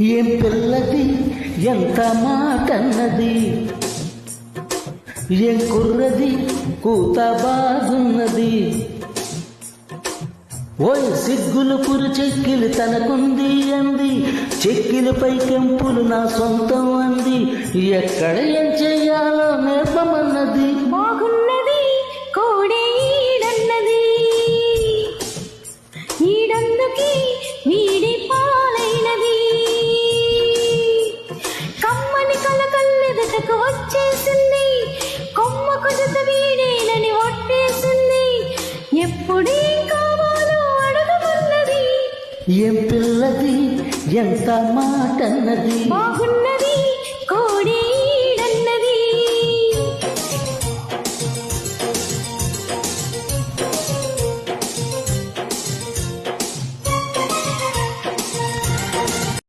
ఏం పిల్లది? ఎంత మాటన్నది? ఏం కుర్రది? కూత బాగున్నది. ఓయ్ సిగ్గులు పురు చెక్కిలు తనకుంది అంది. చెక్కిలపై కెంపులు నా సొంతం అంది. ఎక్కడ ఏం చెయ్యాలో నేర్పమ కలకల్లెదటకు వచ్చేసింది. కొమ్మకు జత వీడేనని ఒట్టేసింది. ఎప్పుడేం కావాలో అడగమన్నది. ఏం పిల్లది ఎంత మాటన్నది. బాగున్నది.